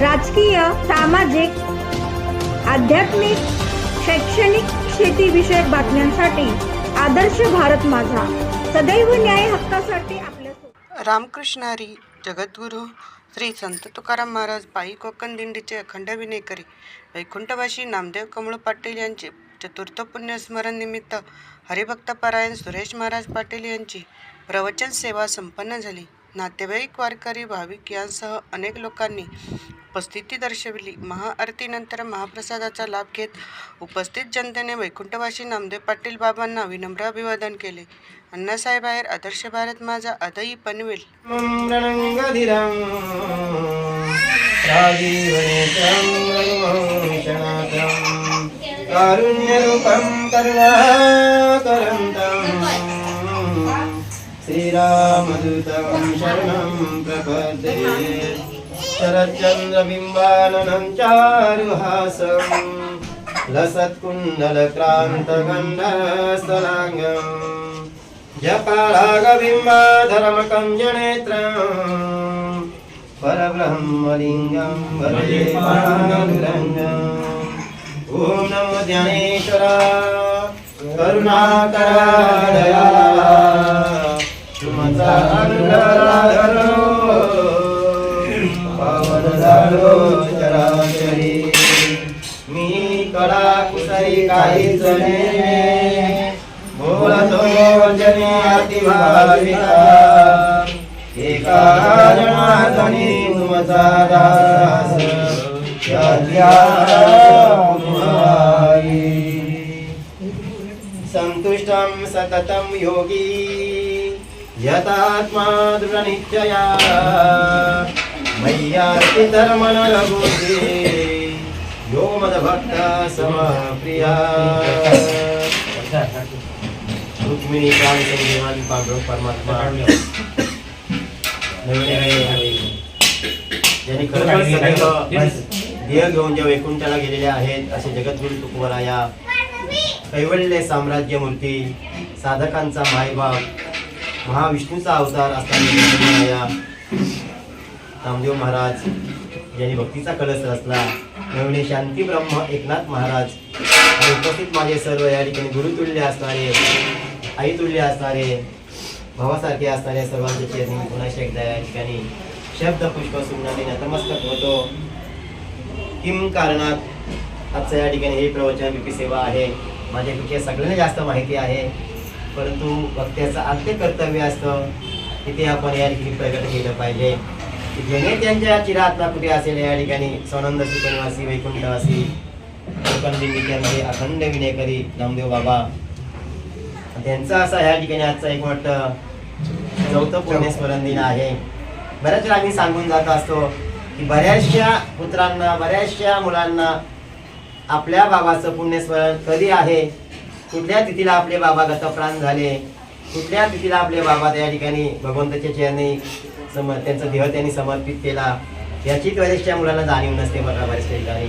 राजकीय सामाजिक आध्यात्मिक शैक्षणिक शेतीविषयक बातम्यांसाठी आदर्श भारत माझा. सदैव न्याय हक्कासाठी आपल्या रामकृष्णारी जगद्गुरू श्री संत तुकाराम महाराज पायी कोकण दिंडीचे अखंड विनेकरी वैकुंठवासी नामदेव कमळ पाटील यांचे चतुर्थ पुण्यस्मरण निमित्त हरिभक्तपरायण सुरेश महाराज पाटील यांची प्रवचन सेवा संपन्न झाली. नातेवाईक वारकरी भाविक यांसह अनेक लोकांनी उपस्थिती दर्शविली. महाआरतीनंतर महाप्रसादाचा लाभ घेत उपस्थित जनतेने वैकुंठवासी नामदेव पाटील बाबांना विनम्र अभिवादन केले. अण्णासाहेब आहेर आदर्श भारत माझा अदई पनवेल. कारुण्यरूपं श्रीरामदूतं शरणं प्रपदे शरच्चन्द्रबिम्बाननं चारुहासं। लसत्कुण्डलक्रान्तगन्धस्थलाङ्गम् जपारागबिम्बाधरमकञ्जनेत्रम् परब्रह्मलिङ्गं वन्दे पाण्डुरङ्गम् ॐ नमो ज्ञानेश्वरा। करुणाकरा दया काहीच नेमे बोलतो वचने अतिभाविका एका जनार्दनी तुमचा दास संतुष्टं सततं योगी यतात्मा दृढनिश्चया। मय्यार्पितर्मणलबुद्धि यो मदभक्त समप्रिया रुक्मिणी संजीवन परमात्मा ज्यांनी खरोखर सदैव देह घेऊन ज्या वैकुंठाला गेलेल्या आहेत असे जगद्गुरु तुकोबराया कैवल्य साम्राज्य मूर्ती साधकांचा मायबाप महाविष्णूचा अवतार असताना नामदेव महाराज ज्यांनी भक्तीचा कलश रचला. नवणे शांती ब्रह्म एकनाथ महाराज आणि उपस्थित माझे सर्व या ठिकाणी गुरुतुल्य असणारे आईतुल्य असणारे भावासारखे असणारे सर्वांचे चरणी पुन्हा एकदा या ठिकाणी शब्द पुष्प सुमनाने नतमस्तक होतो. किम कारणात आजचं या ठिकाणी हे प्रवचन विपी सेवा आहे. माझ्यापेक्षा सगळ्यांना जास्त माहिती आहे. परंतु वक्त्याचं आद्य कर्तव्य असतं तिथे आपण या ठिकाणी प्रकट केलं पाहिजे. जेणे त्यांच्या चिरात्मा कुठे असेल या ठिकाणी सोनंद सुकनवासी वैकुंठवासी कोकण अखंड विनेकरी नामदेव बाबा. त्यांचा असा ह्या ठिकाणी आजचा एक वाटतं चौथं पुण्यस्मरण दिन आहे. बऱ्याच वेळा आम्ही सांगून जात असतो की बऱ्याचशा पुत्रांना बऱ्याचशा मुलांना आपल्या बाबाचं पुण्यस्मरण कधी आहे? कुठल्या तिथीला आपले बाबा गतप्राण झाले? कुठल्या तिथीला आपले बाबा त्या ठिकाणी भगवंताच्या चरणी सम त्यांचा देह त्यांनी समर्पित केला? याची बऱ्याचशा मुलांना जाणीव नसते बघा बऱ्याचशा ठिकाणी.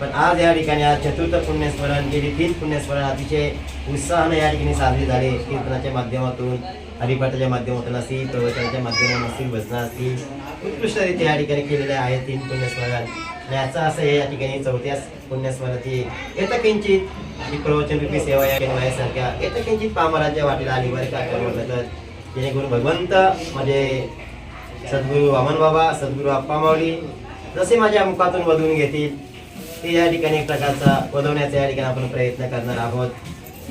पण आज या ठिकाणी आज चतुर्थ पुण्यस्मरण गेली तीन पुण्यस्मरण अतिशय उत्साहाने या ठिकाणी साजरे झाले. कीर्तनाच्या माध्यमातून हरिपाठाच्या माध्यमातून असतील प्रवचनाच्या माध्यमातून असतील भजना असतील उत्कृष्टरित्या या ठिकाणी केलेले आहेत तीन पुण्यस्मरण. याचं असं हे या ठिकाणी चौथ्या पुण्यस्मरणाची येतं किंचित. ही प्रवचन रूपी सेवा या ठिकाणी माझ्यासारख्या येतं किंचित पामराच्या वाटेला आली बरं काय म्हटलं तर जेणेकरून भगवंत म्हणजे सद्गुरू वामन बाबा सद्गुरू आप्पा माऊली जसे माझ्या मुखातून वधून घेतील ते या ठिकाणी एक प्रकारचा वधवण्याचा या ठिकाणी आपण प्रयत्न करणार आहोत.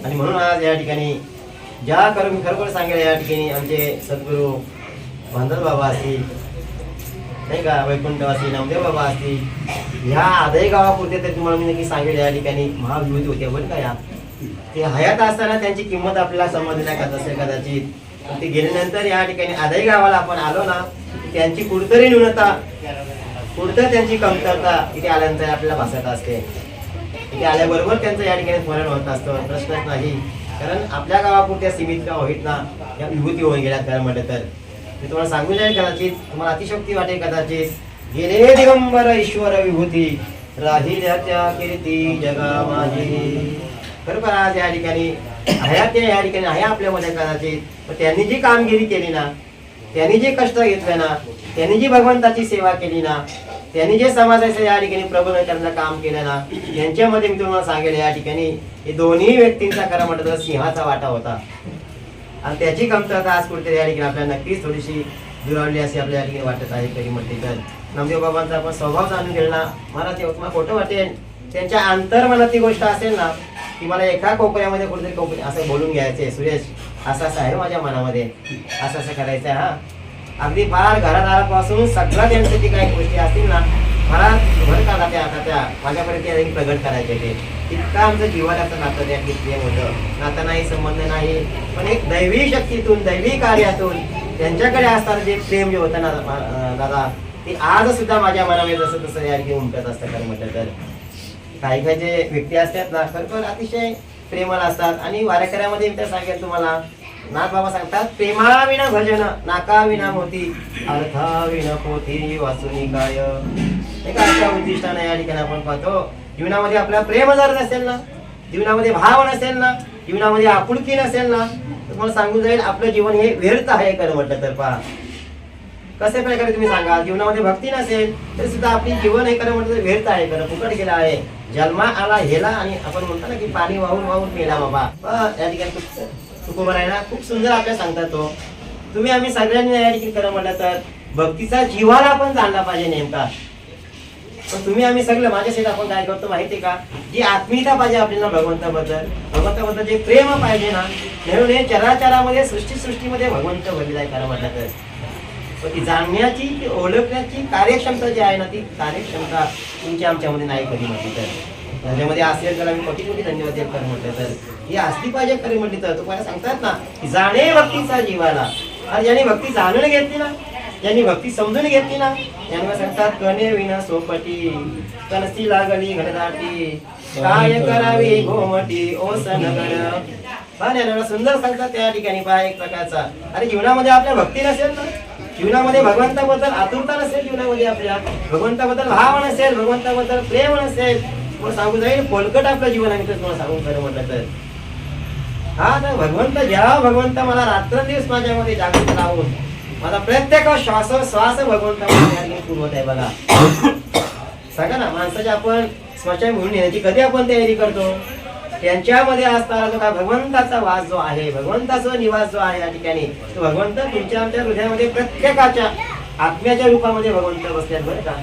आणि म्हणून आज या ठिकाणी ज्या करून खरोखर सांगेल या ठिकाणी आमचे सद्गुरू भांदर बाबा असतील नाही का? वैकुंठवासी नामदेव बाबा असतील ह्या आदय गावापुरते तर तुम्हाला मी नक्की सांगेल या ठिकाणी महाविभूती होत्या बरं का या? ते हयात असताना त्यांची किंमत आपल्याला समजल्या का असेल कदाचित. ते गेल्यानंतर या ठिकाणी आदय गावाला आपण आलो ना त्यांची कुठतरी न्यूनता कुठतर त्यांची कमतरता इथे आल्यानंतर आपल्याला भासत असते. इथे आल्याबरोबर त्यांचं या ठिकाणी स्मरण होत असतं प्रश्नच नाही. कारण आपल्या गावापुरत्या सीमित का होईत ना या विभूती होऊन गेल्यात खरं म्हटलं तर. मी तुम्हाला सांगू जाईल कदाचित तुम्हाला अतिशक्ती वाटेल कदाचित. गेले दिगंबर ईश्वर विभूती राहिल्या त्या कीर्ती जगा माझी आज या ठिकाणी ह्या ते या ठिकाणी आहे आपल्यामध्ये कदाचित पण त्यांनी जी कामगिरी केली ना त्यांनी जे कष्ट घेतले ना त्यांनी जी भगवंताची सेवा केली ना त्यांनी जे समाजाचं या ठिकाणी प्रबोधन करण्याचं काम केलं ना यांच्यामध्ये मी तुम्हाला सांगेल या ठिकाणी हे दोन्ही व्यक्तींचा खरं म्हटलं तर सिंहाचा वाटा होता. आणि त्याची कमतरता आज कुठेतरी या ठिकाणी आपल्याला नक्कीच थोडीशी दुरावली अशी आपल्या ठिकाणी वाटत आहे कधी म्हटले तर. नामदेव बाबांचा आपण स्वभाव जाणून घेणार. मला ते मला खोटं वाटेल त्यांच्या अंतर्मनात ती गोष्ट असेल ना की मला एका कोपऱ्यामध्ये कुठेतरी कोपरी असं बोलून घ्यायचे सुरेश. असं असं आहे माझ्या मनामध्ये. असं असं करायचं आहे हा. अगदी फार घरादारापासून सगळ्या ती काही गोष्टी असतील ना मला भर का त्या आता त्या माझ्यापर्यंत त्या प्रगट करायचे ते. इतका आमचं जीवनाचं नातं त्या प्रेम होतं. नातं नाही संबंध नाही पण एक दैवी शक्तीतून दैवी कार्यातून त्यांच्याकडे असताना जे प्रेम जे होतं ना दादा ते आज सुद्धा माझ्या मनामध्ये जसं तसं या घेऊन उमटत असतं खरं म्हटलं तर. काही काही जे व्यक्ती असतात ना खरोखर अतिशय प्रेमळ असतात. आणि वारकऱ्यामध्ये मी तर सांगेल तुम्हाला नाथ बाबा सांगतात प्रेमाविना भजन नाकाविना मोती अर्थाविना पोथी वाचुनी काय एका अशा उद्दिष्टाने या ठिकाणी आपण पाहतो जीवनामध्ये आपला प्रेम जर नसेल ना जीवनामध्ये भाव नसेल ना जीवनामध्ये आपुलकी नसेल ना तुम्हाला सांगून जाईल आपलं जीवन हे व्यर्थ आहे खरं म्हटलं तर पहा. कसे प्रकारे तुम्ही सांगा जीवनामध्ये भक्ती नसेल तरी सुद्धा आपली जीवन हे खरं म्हटलं तर व्यर्थ आहे खरं फुकट गेला आहे. जन्मा आला हेला आणि आपण म्हणतो ना की पाणी वाहून वाहून मेला बाबा. या ठिकाणी खूप तुकोबर आहे ना खूप सुंदर आपल्याला सांगतात तो. तुम्ही आम्ही सगळ्यांनी या ठिकाणी खरं म्हटलं तर भक्तीचा जीवाला आपण जाणला पाहिजे नेमका. पण तुम्ही आम्ही सगळं माझ्यासाठी आपण काय करतो माहितीये का? जी आत्मीयता पाहिजे आपल्याला भगवंताबद्दल. भगवंताबद्दल जे प्रेम पाहिजे ना. म्हणून हे चराचरामध्ये सृष्टी सृष्टीमध्ये भगवंत भरलेला आहे खरं म्हटलं तर. ती जाणण्याची ती ओळखण्याची कार्यक्षमता जी आहे ना ती कार्यक्षमता तुमच्या आमच्यामध्ये नाही कधी म्हटली तर. त्याच्यामध्ये असेल तर आम्ही कोटी कोटी धन्यवाद देत खरं म्हटलं तर. ही असली पाहिजे खरी म्हटली तर. तुम्हाला सांगतात ना की जाणे भक्तीचा जीवाला. आणि ज्याने भक्ती जाणून घेतली ना ज्यांनी भक्ती समजून घेतली ना त्यांना सांगतात कणे विना सोपटी कणसी लागली घडदाटी काय करावी? घोमटी ओसन गड सुंदर सांगतात त्या ठिकाणी पहा एक प्रकारचा. अरे जीवनामध्ये आपल्या भक्ती नसेल ना? जीवनामध्ये भगवंताबद्दल आतुरता नसेल जीवनामध्ये आपल्या? भगवंताबद्दल भाव नसेल भगवंताबद्दल प्रेम नसेल. मग सांगू जाईल कोलकट आपलं जीवन आहे तुम्हाला सांगून खरं म्हटलं तर. हा तर भगवंत ज्या भगवंत मला रात्रंदिवस माझ्यामध्ये जागृत लावून माझा प्रत्येक श्वास श्वास भगवंतामध्ये पुरवत आहे बघा. सांगा ना माणसाच्या आपण स्मशान म्हणून येण्याची कधी आपण तयारी करतो? त्यांच्यामध्ये असताना जो का भगवंताचा वास जो आहे भगवंताचा निवास जो आहे या ठिकाणी तो भगवंत तुमच्या आमच्या हृदयामध्ये प्रत्येकाच्या आत्म्याच्या रूपामध्ये भगवंत बसल्यात बरं का?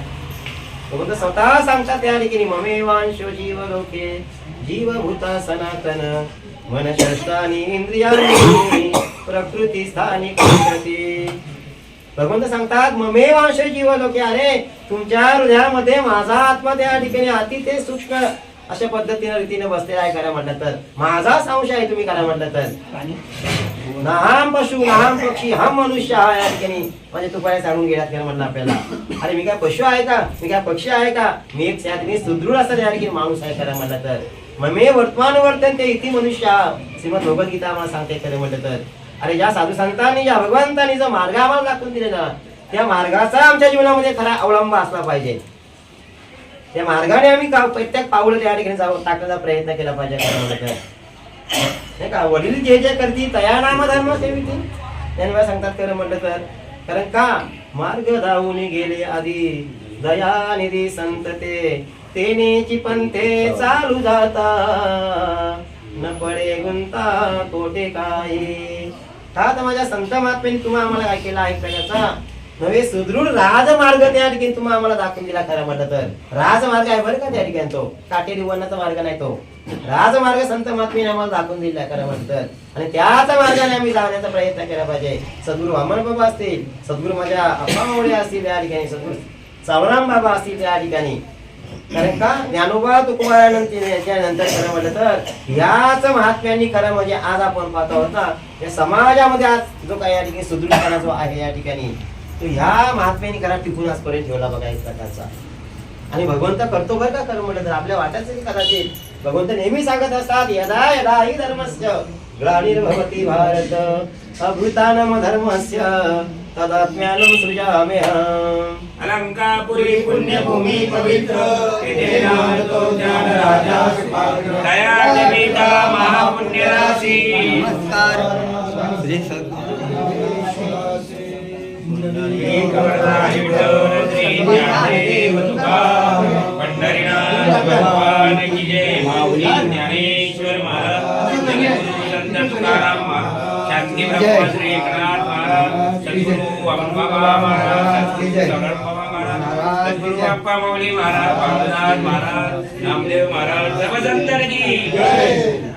भगवंत स्वतः सांगतात त्या ठिकाणी ममेवांशो जीव लोके जीवभूता सनातन मन शस्त्रानी इंद्रिया प्रकृती स्थानिक भगवंत सांगतात ममेवांश जीव लोके अरे तुमच्या हृदयामध्ये माझा आत्मा त्या ठिकाणी अति ते सूक्ष्म अशा पद्धतीने रीतीने बसलेला आहे खरं म्हटलं तर. माझा संशय आहे तुम्ही करा म्हटलं तर. नाम पशु नाम पक्षी हम मनुष्य हा या ठिकाणी म्हणजे तुपाने सांगून गेलात खरं म्हटलं आपल्याला. अरे मी काय पशु आहे का? मी काय पक्षी आहे का? मी एक त्या ठिकाणी सुदृढ असं या ठिकाणी माणूस आहे खरं म्हटलं तर. ममे वर्तमान वर्तन ते इति मनुष्य. हा. श्रीमद भगवद्गीता आम्हाला सांगते खरं म्हटलं तर. अरे ज्या साधू संतांनी ज्या भगवंतांनी जो मार्ग आम्हाला दाखवून दिलेला त्या मार्गाचा आमच्या जीवनामध्ये खरा अवलंब असला पाहिजे. त्या मार्गाने आम्ही प्रत्येक पाऊल त्या ठिकाणी जाऊ टाकण्याचा प्रयत्न केला पाहिजे नाही का वडील जे जे करती तया नाम धर्म सेविती त्यांनी सांगतात खरं म्हटलं तर. कारण का? मार्ग धावून गेले आधी. दयानिधी संतते संत ते. तेनेची पंथे चालू जाता. न पडे गुंता कोठे काही. हा तर माझ्या संत महात्म्याने तुम्हा आम्हाला काय केला आहे त्याचा नव्हे सुदृढ राजमार्ग त्या ठिकाणी तुम्हाला आम्हाला दाखवून दिला खरं म्हटलं तर. राजमार्ग आहे बरं का त्या ठिकाणी तो? काटेरी वनाचा मार्ग नाही तो. राजमार्ग संत महात्म्याने आम्हाला दाखवून दिला खरं म्हटलं तर. आणि त्याच मार्गाने आम्ही जाण्याचा प्रयत्न केला पाहिजे. सद्गुरू अमर बाबा असतील सद्गुरू माझ्या अप्पा मावळे असतील त्या ठिकाणी सद्गुरू सावराम बाबा असतील त्या ठिकाणी. कारण का? ज्ञानोबा तुकोबानंतर याच्यानंतर खरं म्हटलं तर याच महात्म्यांनी खरं म्हणजे आज आपण पाहतो होता या समाजामध्ये आज जो काही या ठिकाणी सुदृढपणा जो आहे या ठिकाणी तो ह्या महात्म्यांनी खरा टिकून आजपर्यंत ठेवला बघा एक प्रकारचा. आणि भगवंत करतो बरं का खरं म्हटलं तर आपल्या वाटाच कदाचित भगवंत नेहमी सांगत असतात यदा यदा ही धर्मस्य ग्लानिर्भवती भारत अभृतानम धर्मस्य तदात्म्यानं सृजाम्यहम् अलंकापुरी पुण्यभूमी पवित्र। तेथे नांदतो ज्ञान राजा सुपात्र दया जनिता महापुण्य राशी एक वरदा विठ्ठल श्री ज्ञानदेव तुकाराम पंढरीनाथ भगवान की जय। माऊली ज्ञानेश्वर महाराज। सद्गुरु संत तुकाराम महाराज। शांती ब्रह्म श्री एकनाथ महाराज सद्गुरु अंबाबा महाराज सद्गुरु सद्गुरु बाप्पा माऊली महाराज पांडुनाथ महाराज नामदेव महाराज सर्व संतांची जय.